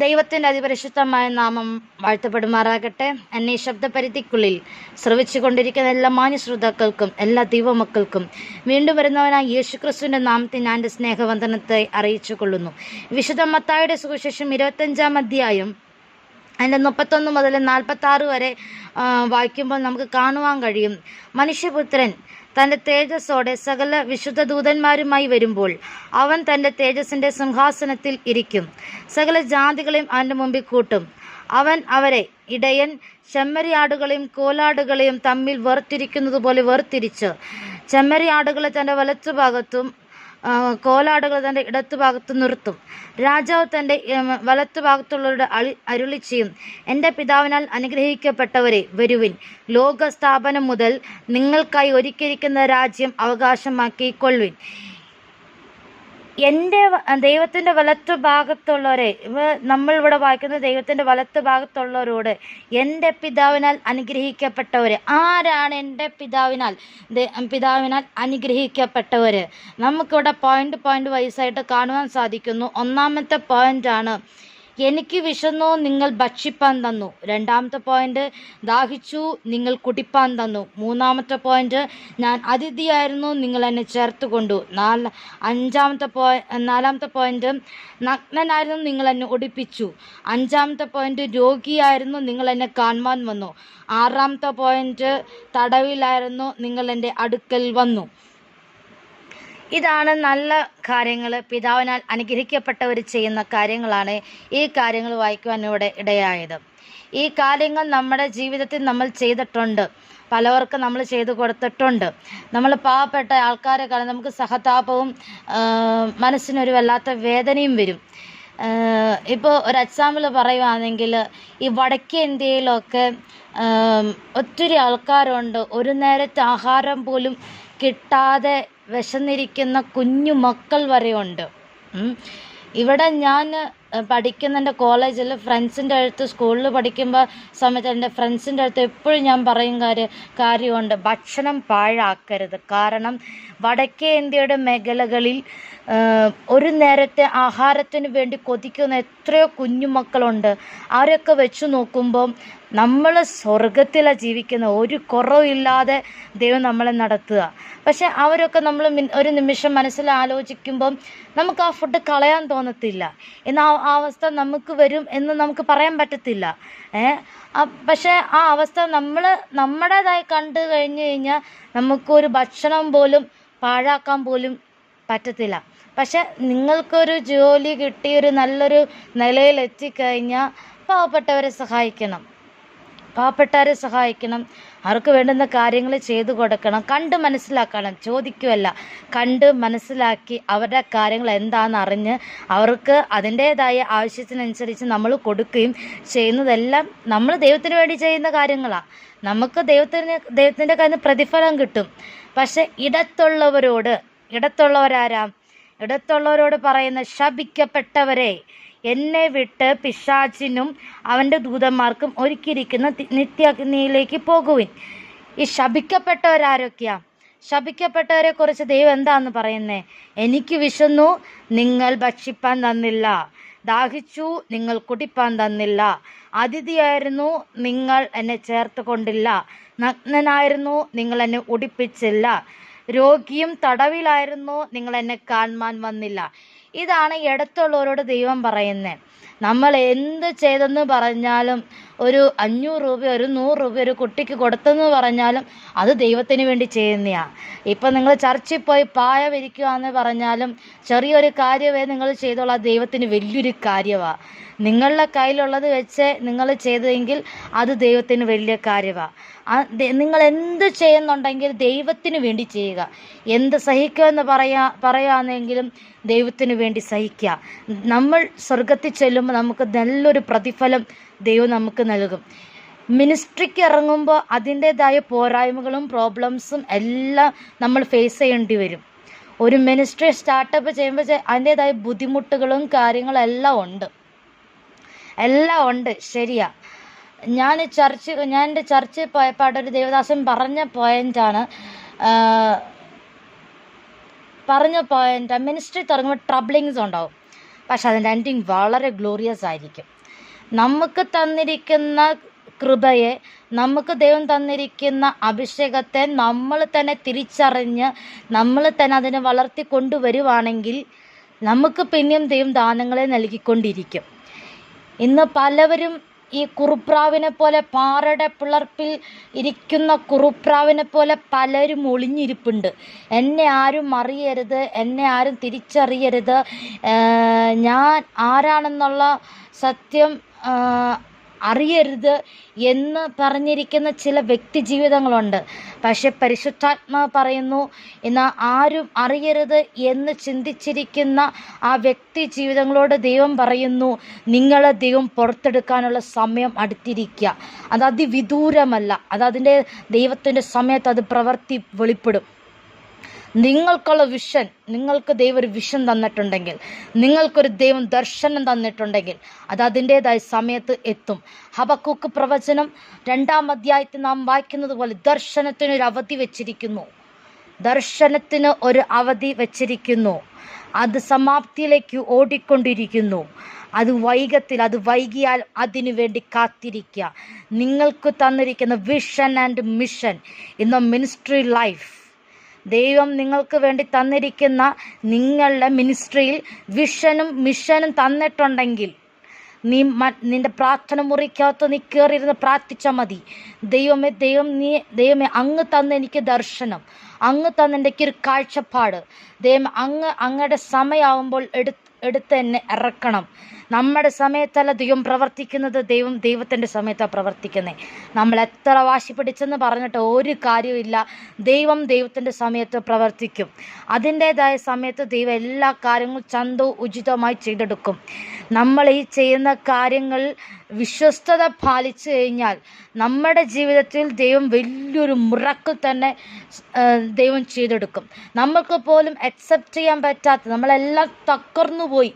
ദൈവത്തിന്റെ അതിപരിശുദ്ധമായ നാമം വാഴ്ത്തപ്പെടുമാറാകട്ടെ. എന്നെ ഈ ശബ്ദപരിധിക്കുള്ളിൽ ശ്രവിച്ചു കൊണ്ടിരിക്കുന്ന എല്ലാ മാന്യശ്രോതാക്കൾക്കും എല്ലാ ദൈവമക്കൾക്കും വീണ്ടും വരുന്നവനായ യേശുക്രിസ്തുവിന്റെ നാമത്തിൽ ഞാൻ എന്റെ സ്നേഹവന്ദനത്തെ അറിയിച്ചു കൊള്ളുന്നു വിശുദ്ധ മത്തായുടെ സുവിശേഷം ഇരുപത്തഞ്ചാം അധ്യായം അതിന്റെ മുപ്പത്തൊന്ന് മുതൽ നാൽപ്പത്തി ആറ് വരെ വായിക്കുമ്പോൾ നമുക്ക് കാണുവാൻ കഴിയും. മനുഷ്യപുത്രൻ തന്റെ തേജസ്സോടെ സകല വിശുദ്ധ ദൂതന്മാരുമായി വരുമ്പോൾ അവൻ തന്റെ തേജസ്സിന്റെ സിംഹാസനത്തിൽ ഇരിക്കും. സകല ജാതികളെയും അവന്റെ മുമ്പിൽ കൂട്ടും. അവൻ അവരെ ഇടയൻ ചെമ്മരിയാടുകളെയും കോലാടുകളെയും തമ്മിൽ വേർതിരിക്കുന്നത് പോലെ വേർതിരിച്ച് ചെമ്മരിയാടുകളെ തന്റെ വലത്തുഭാഗത്തും കോലാടുകൾ തന്റെ ഇടത്തു ഭാഗത്ത് നിർത്തും. രാജാവ് തന്റെ വലത്തു ഭാഗത്തുള്ളവരുടെ അളി അരുളി ചെയ്യും. എന്റെ പിതാവിനാൽ അനുഗ്രഹിക്കപ്പെട്ടവരെ വരുവിൻ. ലോകസ്ഥാപനം മുതൽ നിങ്ങൾക്കായി ഒരുക്കിയിരിക്കുന്ന രാജ്യം അവകാശമാക്കിക്കൊള്ളുവിൻ. എന്റെ ദൈവത്തിന്റെ വലത്ത് ഭാഗത്തുള്ളവരെ നമ്മൾ ഇവിടെ വായിക്കുന്ന ദൈവത്തിന്റെ വലത്ത് ഭാഗത്തുള്ളവരോട് എന്റെ പിതാവിനാൽ അനുഗ്രഹിക്കപ്പെട്ടവർ ആരാണ് എന്റെ പിതാവിനാൽ? പിതാവിനാൽ അനുഗ്രഹിക്കപ്പെട്ടവർ നമുക്കിവിടെ പോയിന്റ് പോയിന്റ് വൈസായിട്ട് കാണുവാൻ സാധിക്കുന്നു. ഒന്നാമത്തെ പോയിന്റാണ് എനിക്ക് വിശന്നു നിങ്ങൾ ഭക്ഷിപ്പാൻ തന്നു. രണ്ടാമത്തെ പോയിന്റ് ദാഹിച്ചു നിങ്ങൾ കുടിപ്പാൻ തന്നു. മൂന്നാമത്തെ പോയിന്റ് ഞാൻ അതിഥിയായിരുന്നു നിങ്ങൾ എന്നെ ചേർത്ത് കൊണ്ടു. നാല് അഞ്ചാമത്തെ പോയി നാലാമത്തെ പോയിന്റ് നഗ്നനായിരുന്നു നിങ്ങൾ എന്നെ ഒടിപ്പിച്ചു. അഞ്ചാമത്തെ പോയിന്റ് രോഗിയായിരുന്നു നിങ്ങൾ എന്നെ കാണുവാൻ വന്നു. ആറാമത്തെ പോയിന്റ് തടവിലായിരുന്നു നിങ്ങൾ എന്റെ അടുക്കൽ വന്നു. ഇതാണ് നല്ല കാര്യങ്ങൾ പിതാവിനാൽ അനുഗ്രഹിക്കപ്പെട്ടവർ ചെയ്യുന്ന കാര്യങ്ങളാണ് ഈ കാര്യങ്ങൾ വായിക്കുവാൻ ഇവിടെ ഇടയായത്. ഈ കാര്യങ്ങൾ നമ്മുടെ ജീവിതത്തിൽ നമ്മൾ ചെയ്തിട്ടുണ്ട്. പലവർക്കും നമ്മൾ ചെയ്തു കൊടുത്തിട്ടുണ്ട്. നമ്മൾ പാവപ്പെട്ട ആൾക്കാരെ കാണാൻ നമുക്ക് സഹതാപവും മനസ്സിനൊരു വല്ലാത്ത വേദനയും വരും. ഇപ്പോൾ ഒരു എക്സാമ്പിൾ പറയുവാണെങ്കിൽ ഈ വടക്കേ ഇന്ത്യയിലൊക്കെ ഒത്തിരി ആൾക്കാരുണ്ട്. ഒരു നേരത്തെ ആഹാരം പോലും കിട്ടാതെ വിശന്നിരിക്കുന്ന കുഞ്ഞു മക്കൾ വരെയുണ്ട്. ഇവിടെ ഞാൻ പഠിക്കുന്ന എന്റെ കോളേജിൽ. ഫ്രണ്ട്സിന്റെ അടുത്ത് സ്കൂളിൽ പഠിക്കുമ്പോൾ സമയത്ത് എന്റെ ഫ്രണ്ട്സിന്റെ അടുത്ത് എപ്പോഴും ഞാൻ പറയും കാര്യം കാര്യമുണ്ട്. ഭക്ഷണം പാഴാക്കരുത്. കാരണം വടക്കേ ഇന്ത്യയുടെ മേഖലകളിൽ ഒരു നേരത്തെ ആഹാരത്തിന് വേണ്ടി കൊതിക്കുന്ന എത്രയോ കുഞ്ഞുമക്കളുണ്ട്. അവരൊക്കെ വെച്ച് നോക്കുമ്പം നമ്മൾ സ്വർഗത്തിലാണ് ജീവിക്കുന്ന. ഒരു കുറവില്ലാതെ ദൈവം നമ്മളെ നടത്തുക. പക്ഷെ അവരൊക്കെ നമ്മൾ ഒരു നിമിഷം മനസ്സിൽ ആലോചിക്കുമ്പം നമുക്ക് ആ ഫുഡ് കളയാൻ തോന്നത്തില്ല. എന്നാൽ ആ അവസ്ഥ നമുക്ക് വരും എന്ന് നമുക്ക് പറയാൻ പറ്റത്തില്ല. ഏ? പക്ഷേ ആ അവസ്ഥ നമ്മൾ നമ്മുടേതായി കണ്ടു കഴിഞ്ഞു കഴിഞ്ഞാൽ നമുക്കൊരു ഭക്ഷണം പോലും പാഴാക്കാൻ പോലും പറ്റത്തില്ല. പക്ഷെ നിങ്ങൾക്കൊരു ജോലി കിട്ടി ഒരു നല്ലൊരു നിലയിൽ എത്തിക്കഴിഞ്ഞാൽ പാവപ്പെട്ടവരെ സഹായിക്കണം. പാവപ്പെട്ടവരെ സഹായിക്കണം. അവർക്ക് വേണ്ടുന്ന കാര്യങ്ങൾ ചെയ്തു കൊടുക്കണം. കണ്ട് മനസ്സിലാക്കണം. ചോദിക്കുമല്ല കണ്ട് മനസ്സിലാക്കി അവരുടെ കാര്യങ്ങൾ എന്താണെന്ന് അറിഞ്ഞ് അവർക്ക് അതിന്റേതായ ആവശ്യത്തിനനുസരിച്ച് നമ്മൾ കൊടുക്കുകയും ചെയ്യുന്നതെല്ലാം നമ്മൾ ദൈവത്തിന് വേണ്ടി ചെയ്യുന്ന കാര്യങ്ങളാണ്. നമുക്ക് ദൈവത്തിന് ദൈവത്തിന്റെ കയ്യിൽ നിന്ന് പ്രതിഫലം കിട്ടും. പക്ഷെ ഇടത്തുള്ളവരോട് ഇടത്തുള്ളവരാരാ? ഇടത്തുള്ളവരോട് പറയുന്ന ശപിക്കപ്പെട്ടവരെ എന്നെ വിട്ട് പിശാചിനും അവന്റെ ദൂതന്മാർക്കും ഒരുക്കിയിരിക്കുന്ന നിത്യാഗ്നിയിലേക്ക് പോകുവിൻ. ഈ ശപിക്കപ്പെട്ടവരാരൊക്കെയാ? ശപിക്കപ്പെട്ടവരെ കുറിച്ച് ദൈവം എന്താന്ന് പറയുന്നത് എനിക്ക് വിശന്നു നിങ്ങൾ ഭക്ഷിപ്പാൻ തന്നില്ല. ദാഹിച്ചു നിങ്ങൾ കുടിപ്പാൻ തന്നില്ല. അതിഥിയായിരുന്നു നിങ്ങൾ എന്നെ ചേർത്ത് കൊണ്ടില്ല നഗ്നനായിരുന്നു നിങ്ങൾ എന്നെ ഉടിപ്പിച്ചില്ല. രോഗിയും തടവിലായിരുന്നു നിങ്ങൾ എന്നെ കാണുവാൻ വന്നില്ല. ഇതാണ് ഇടത്തുള്ളവരോട് ദൈവം പറയുന്നത് നമ്മൾ എന്ത് ചെയ്തെന്ന് പറഞ്ഞാലും ഒരു അഞ്ഞൂറ് രൂപ ഒരു നൂറ് രൂപ ഒരു കുട്ടിക്ക് കൊടുത്തെന്ന് പറഞ്ഞാലും അത് ദൈവത്തിന് വേണ്ടി ചെയ്യുന്നതാണ് ഇപ്പം നിങ്ങൾ ചർച്ചിൽ പോയി പായ വിരിക്കുകയെന്ന് പറഞ്ഞാലും ചെറിയൊരു കാര്യമേ നിങ്ങൾ ചെയ്തോളൂ. ദൈവത്തിന് വലിയൊരു കാര്യമാണ് നിങ്ങളുടെ കയ്യിലുള്ളത് വെച്ച് നിങ്ങൾ ചെയ്തതെങ്കിൽ അത് ദൈവത്തിന് വലിയ കാര്യമാണ് നിങ്ങൾ എന്ത് ചെയ്യുന്നുണ്ടെങ്കിൽ ദൈവത്തിന് വേണ്ടി ചെയ്യുക. എന്ത് സഹിക്കുക എന്ന് പറയാ പറയുകയാണെങ്കിലും ദൈവത്തിന് വേണ്ടി സഹിക്കുക. നമ്മൾ സ്വർഗത്തിൽ ചെല്ലുമ്പോൾ നമുക്ക് നല്ലൊരു പ്രതിഫലം ദൈവം നമുക്ക് നൽകും. മിനിസ്ട്രിക്ക് ഇറങ്ങുമ്പോൾ അതിന്റെതായ പോരായ്മകളും പ്രോബ്ലംസും എല്ലാം നമ്മൾ ഫേസ് ചെയ്യേണ്ടി വരും. ഒരു മിനിസ്ട്രി സ്റ്റാർട്ടപ്പ് ചെയ്യുമ്പോൾ അതിന്റെതായ ബുദ്ധിമുട്ടുകളും കാര്യങ്ങളും എല്ലാം ഉണ്ട്. എല്ലാം ഉണ്ട് ശരിയാ. ഞാൻ ചർച്ച് ഞാൻ എന്റെ ചർച്ചിൽ പോയപ്പോൾ ഒരു ദേവദാസൻ പറഞ്ഞ പോയിന്റാണ് പറഞ്ഞ പോയിന്റ് മിനിസ്ട്രി തുടങ്ങുമ്പോൾ ട്രബിളിങ്സ് ഉണ്ടാവും. പക്ഷെ അതിന്റെ എൻഡിങ് വളരെ ഗ്ലോറിയസ് ആയിരിക്കും. നമുക്ക് തന്നിരിക്കുന്ന കൃപയെ നമുക്ക് ദൈവം തന്നിരിക്കുന്ന അഭിഷേകത്തെ നമ്മൾ തന്നെ തിരിച്ചറിഞ്ഞ് നമ്മൾ തന്നെ അതിനെ വളർത്തി കൊണ്ടുവരുവാണെങ്കിൽ നമുക്ക് പിന്നെയും ദൈവം ദാനങ്ങളെ നൽകിക്കൊണ്ടിരിക്കും. ഇന്ന് പലവരും ഈ കുറുപ്രാവിനെ പോലെ പാറയുടെ പിളർപ്പിൽ ഇരിക്കുന്ന കുറുപ്രാവിനെ പോലെ പലരും ഒളിഞ്ഞിരിപ്പുണ്ട്. എന്നെ ആരും അറിയരുത് എന്നെ ആരും തിരിച്ചറിയരുത്. ഞാൻ ആരാണെന്നുള്ള സത്യം അറിയരുത് എന്ന് പറഞ്ഞിരിക്കുന്ന ചില വ്യക്തി ജീവിതങ്ങളുണ്ട്. പക്ഷെ പരിശുദ്ധാത്മാവ് പറയുന്നു എന്നാൽ ആരും അറിയരുത് എന്ന് ചിന്തിച്ചിരിക്കുന്ന ആ വ്യക്തി ജീവിതങ്ങളോട് ദൈവം പറയുന്നു നിങ്ങളെ ദൈവം പുറത്തെടുക്കാനുള്ള സമയം അടുത്തിരിക്കുക അത് അതിവിദൂരമല്ല. അത് അതിന്റെ ദൈവത്തിന്റെ സമയത്ത് അത് പ്രവർത്തി വെളിപ്പെടും. നിങ്ങൾക്കുള്ള വിഷൻ നിങ്ങൾക്ക് ദൈവം ഒരു വിഷൻ തന്നിട്ടുണ്ടെങ്കിൽ നിങ്ങൾക്കൊരു ദൈവം ദർശനം തന്നിട്ടുണ്ടെങ്കിൽ അത് അതിന്റെതായ സമയത്ത് എത്തും. ഹബക്കൂക്ക് പ്രവചനം രണ്ടാം അധ്യായത്തിൽ നാം വായിക്കുന്നത് പോലെ ദർശനത്തിന് ഒരു അവധി വെച്ചിരിക്കുന്നു. ദർശനത്തിന് ഒരു അവധി വെച്ചിരിക്കുന്നു. അത് സമാപ്തിയിലേക്ക് ഓടിക്കൊണ്ടിരിക്കുന്നു. അത് വൈകത്തിൽ അത് വൈകിയാൽ അതിനു വേണ്ടി കാത്തിരിക്കുക. നിങ്ങൾക്ക് തന്നിരിക്കുന്ന vision and mission in ministry life ദൈവം നിങ്ങൾക്ക് വേണ്ടി തന്നിരിക്കുന്ന നിങ്ങളുടെ മിനിസ്ട്രിയിൽ വിഷനും മിഷനും തന്നിട്ടുണ്ടെങ്കിൽ നീ നിന്റെ പ്രാർത്ഥന മുറിക്കകത്ത് നീ കയറിയിരുന്ന് പ്രാർത്ഥിച്ചാൽ മതി. ദൈവമേ ദൈവം നീ ദൈവമേ അങ്ങ് തന്ന എനിക്ക് ദർശനം അങ്ങ് തന്ന എനിക്ക് ഒരു കാഴ്ചപ്പാട്. ദൈവം അങ്ങ് അങ്ങയുടെ സമയമാകുമ്പോൾ എടുത്ത് എടുത്ത് എന്നെ ഇറക്കണം. നമ്മുടെ സമയത്തല്ല ദൈവം പ്രവർത്തിക്കുന്നത്. ദൈവം ദൈവത്തിന്റെ സമയത്താണ് പ്രവർത്തിക്കുന്നത് നമ്മൾ എത്ര വാശി പിടിച്ചെന്ന് പറഞ്ഞിട്ട് ഒരു കാര്യമില്ല ദൈവം ദൈവത്തിന്റെ സമയത്ത് പ്രവർത്തിക്കും. അതിന്റേതായ സമയത്ത് ദൈവം എല്ലാ കാര്യങ്ങളും ചന്തവും ഉചിതമായി ചെയ്തെടുക്കും. നമ്മൾ ഈ ചെയ്യുന്ന കാര്യങ്ങൾ വിശ്വസ്തത പാലിച്ചു കഴിഞ്ഞാൽ നമ്മുടെ ജീവിതത്തിൽ ദൈവം വലിയൊരു മുറക്ക് തന്നെ ദൈവം ചെയ്തെടുക്കും. നമുക്ക് പോലും അക്സെപ്റ്റ് ചെയ്യാൻ പറ്റാത്ത നമ്മളെല്ലാം തകർന്നു പോയി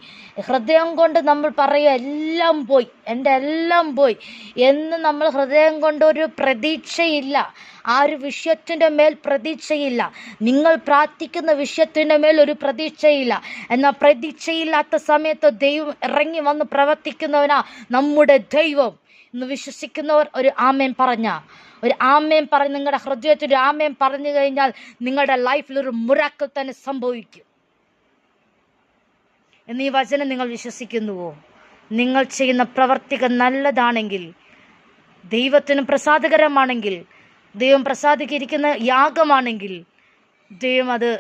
ഹൃദയം കൊണ്ട് നമ്മൾ പറയുക എല്ലാം പോയി എന്റെ എല്ലാം പോയി. എന്ന് നമ്മൾ ഹൃദയം കൊണ്ടൊരു പ്രതീക്ഷയില്ല. ആ ഒരു വിഷയത്തിന്റെ മേൽ പ്രതീക്ഷയില്ല. നിങ്ങൾ പ്രാർത്ഥിക്കുന്ന വിഷയത്തിന്റെ മേൽ ഒരു പ്രതീക്ഷയില്ല. എന്നാൽ പ്രതീക്ഷയില്ലാത്ത സമയത്ത് ദൈവം ഇറങ്ങി വന്ന് പ്രവർത്തിക്കുന്നവനാ നമ്മുടെ ദൈവം എന്ന് വിശ്വസിക്കുന്നവർ ഒരു ആമേൻ പറഞ്ഞ. ഒരു ആമേൻ പറഞ്ഞ് നിങ്ങളുടെ ഹൃദയത്തിൽ ഒരു ആമേൻ പറഞ്ഞു കഴിഞ്ഞാൽ നിങ്ങളുടെ ലൈഫിൽ ഒരു മുറാക്കൾ തന്നെ സംഭവിക്കും. എന്ന് ഈ വചനം നിങ്ങൾ വിശ്വസിക്കുന്നുവോ? നിങ്ങൾ ചെയ്യുന്ന പ്രവർത്തികൾ നല്ലതാണെങ്കിൽ ദൈവത്തിന് പ്രസാദകരമാണെങ്കിൽ ദൈവം പ്രസാദിക്കിരിക്കുന്ന യാഗമാണെങ്കിൽ ദൈവം അത്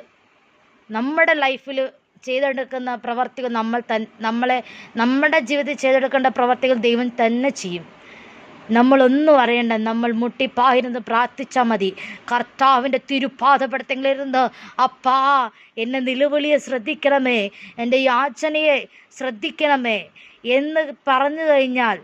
നമ്മുടെ ലൈഫിൽ ചെയ്തെടുക്കുന്ന പ്രവർത്തികൾ നമ്മൾ തൻ നമ്മളെ നമ്മുടെ ജീവിതത്തിൽ ചെയ്തെടുക്കേണ്ട പ്രവർത്തികൾ ദൈവം തന്നെ ചെയ്യും. നമ്മളൊന്നും അറിയണ്ട. നമ്മൾ മുട്ടിപ്പായിരുന്ന് പ്രാർത്ഥിച്ചാൽ മതി. കർത്താവിന്റെ തിരുപാദപ്പെടുത്തെങ്കിലിരുന്ന് അപ്പാ എന്നെ നിലവിളിയെ ശ്രദ്ധിക്കണമേ. എന്റെ യാചനയെ ശ്രദ്ധിക്കണമേ എന്ന് പറഞ്ഞു കഴിഞ്ഞാൽ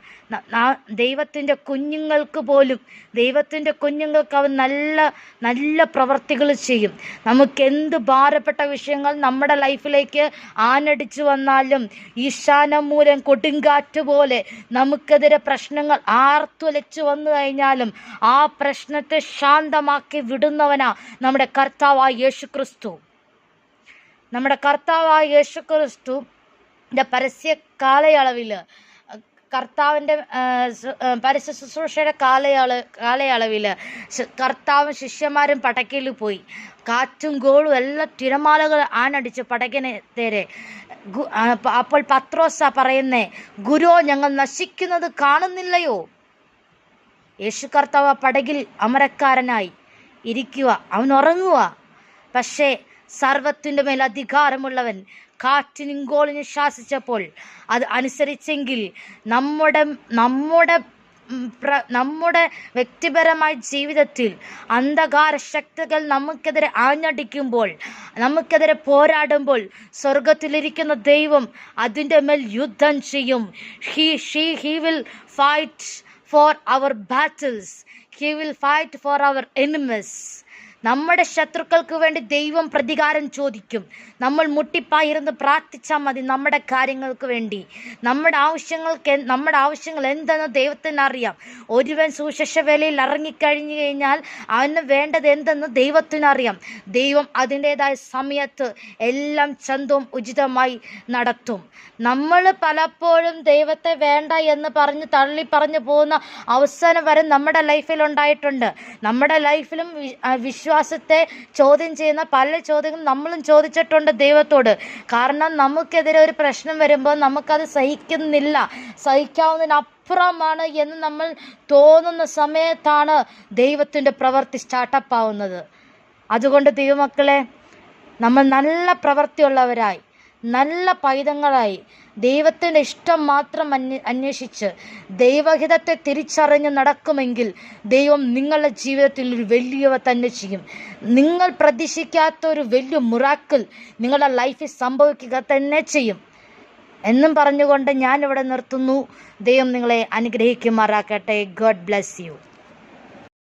ദൈവത്തിന്റെ കുഞ്ഞുങ്ങൾക്ക് പോലും ദൈവത്തിന്റെ കുഞ്ഞുങ്ങൾക്ക് അവൻ നല്ല നല്ല പ്രവർത്തികൾ ചെയ്യും. നമുക്ക് എന്ത് ഭാരപ്പെട്ട വിഷയങ്ങൾ നമ്മുടെ ലൈഫിലേക്ക് ആനടിച്ചു വന്നാലും ഈശാനം മൂലം കൊടുങ്കാറ്റ് പോലെ നമുക്കെതിരെ പ്രശ്നങ്ങൾ ആർത്തുലച്ചു വന്നു കഴിഞ്ഞാലും ആ പ്രശ്നത്തെ ശാന്തമാക്കി വിടുന്നവനാ നമ്മുടെ കർത്താവായ യേശു ക്രിസ്തു നമ്മുടെ കർത്താവായ യേശു ക്രിസ്തു ന്റെ പരസ്യ കാലയളവിൽ കർത്താവിന്റെ പരസ്യ ശുശ്രൂഷയുടെ കാലയള കാലയളവിൽ കർത്താവും ശിഷ്യന്മാരും പടക്കയിൽ പോയി. കാറ്റും ഗോളും എല്ലാം തിരമാലകൾ ആനടിച്ച് പടക്കിനെ തേരെ അപ്പോൾ പത്രോസ പറയുന്നേ ഗുരു ഞങ്ങൾ നശിക്കുന്നത് കാണുന്നില്ലയോ? യേശു കർത്താവ് പടകിൽ അമരക്കാരനായി ഇരിക്കുക അവൻ ഉറങ്ങുക പക്ഷേ സർവത്തിന്റെ മേൽ അധികാരമുള്ളവൻ കാറ്റിനും ഗോളിനും ശാസിച്ചപ്പോൾ അത് അനുസരിച്ചെങ്കിൽ നമ്മുടെ നമ്മുടെ നമ്മുടെ വ്യക്തിപരമായ ജീവിതത്തിൽ അന്ധകാര ശക്തികൾ നമുക്കെതിരെ ആഞ്ഞടിക്കുമ്പോൾ നമുക്കെതിരെ പോരാടുമ്പോൾ സ്വർഗത്തിലിരിക്കുന്ന ദൈവം അതിന്റെ മേൽ യുദ്ധം ചെയ്യും. He she he will fight for our battles he will fight for our enemies നമ്മുടെ ശത്രുക്കൾക്ക് വേണ്ടി ദൈവം പ്രതികാരം ചോദിക്കും. നമ്മൾ മുട്ടിപ്പായിരുന്ന് പ്രാർത്ഥിച്ചാൽ മതി നമ്മുടെ കാര്യങ്ങൾക്ക് വേണ്ടി. നമ്മുടെ ആവശ്യങ്ങൾക്ക് നമ്മുടെ ആവശ്യങ്ങൾ എന്തെന്ന് ദൈവത്തിന് അറിയാം. ഒരുവൻ സുശേഷ വേലയിൽ ഇറങ്ങിക്കഴിഞ്ഞു കഴിഞ്ഞാൽ അവന് വേണ്ടത് എന്തെന്ന് ദൈവത്തിന് അറിയാം. ദൈവം അതിന്റെതായ സമയത്ത് എല്ലാം ചന്തവും ഉചിതമായി നടത്തും. നമ്മൾ പലപ്പോഴും ദൈവത്തെ വേണ്ട എന്ന് പറഞ്ഞ് തള്ളി പറഞ്ഞു പോകുന്ന അവസാനം വരെ നമ്മുടെ ലൈഫിൽ ഉണ്ടായിട്ടുണ്ട്. നമ്മുടെ ലൈഫിലും വി- ആ വിശ്വാസത്തെ ചോദ്യം ചെയ്യുന്ന പല ചോദ്യങ്ങളും നമ്മളും ചോദിച്ചിട്ടുണ്ട് ദൈവത്തോട്. കാരണം നമുക്കെതിരെ ഒരു പ്രശ്നം വരുമ്പോൾ നമുക്കത് സഹിക്കുന്നില്ല. സഹിക്കാവുന്നതിനപ്പുറമാണ് എന്ന് നമ്മൾ തോന്നുന്ന സമയത്താണ് ദൈവത്തിന്റെ പ്രവൃത്തി സ്റ്റാർട്ടപ്പ് ആവുന്നത് അതുകൊണ്ട് ദൈവമക്കളെ നമ്മൾ നല്ല പ്രവൃത്തിയുള്ളവരായി നല്ല പൈതങ്ങളായി ദൈവത്തിന്റെ ഇഷ്ടം മാത്രം അന്വേ അന്വേഷിച്ച് ദൈവഹിതത്തെ തിരിച്ചറിഞ്ഞ് നടക്കുമെങ്കിൽ ദൈവം നിങ്ങളുടെ ജീവിതത്തിൽ ഒരു വലിയവ തന്നെ ചെയ്യും. നിങ്ങൾ പ്രതീക്ഷിക്കാത്ത ഒരു വലിയ മുറാക്കൽ നിങ്ങളുടെ ലൈഫിൽ സംഭവിക്കുക തന്നെ ചെയ്യും. എന്നും പറഞ്ഞുകൊണ്ട് ഞാനിവിടെ നിർത്തുന്നു. ദൈവം നിങ്ങളെ അനുഗ്രഹിക്കുമാറാക്കട്ടെ ഗോഡ് ബ്ലെസ് യു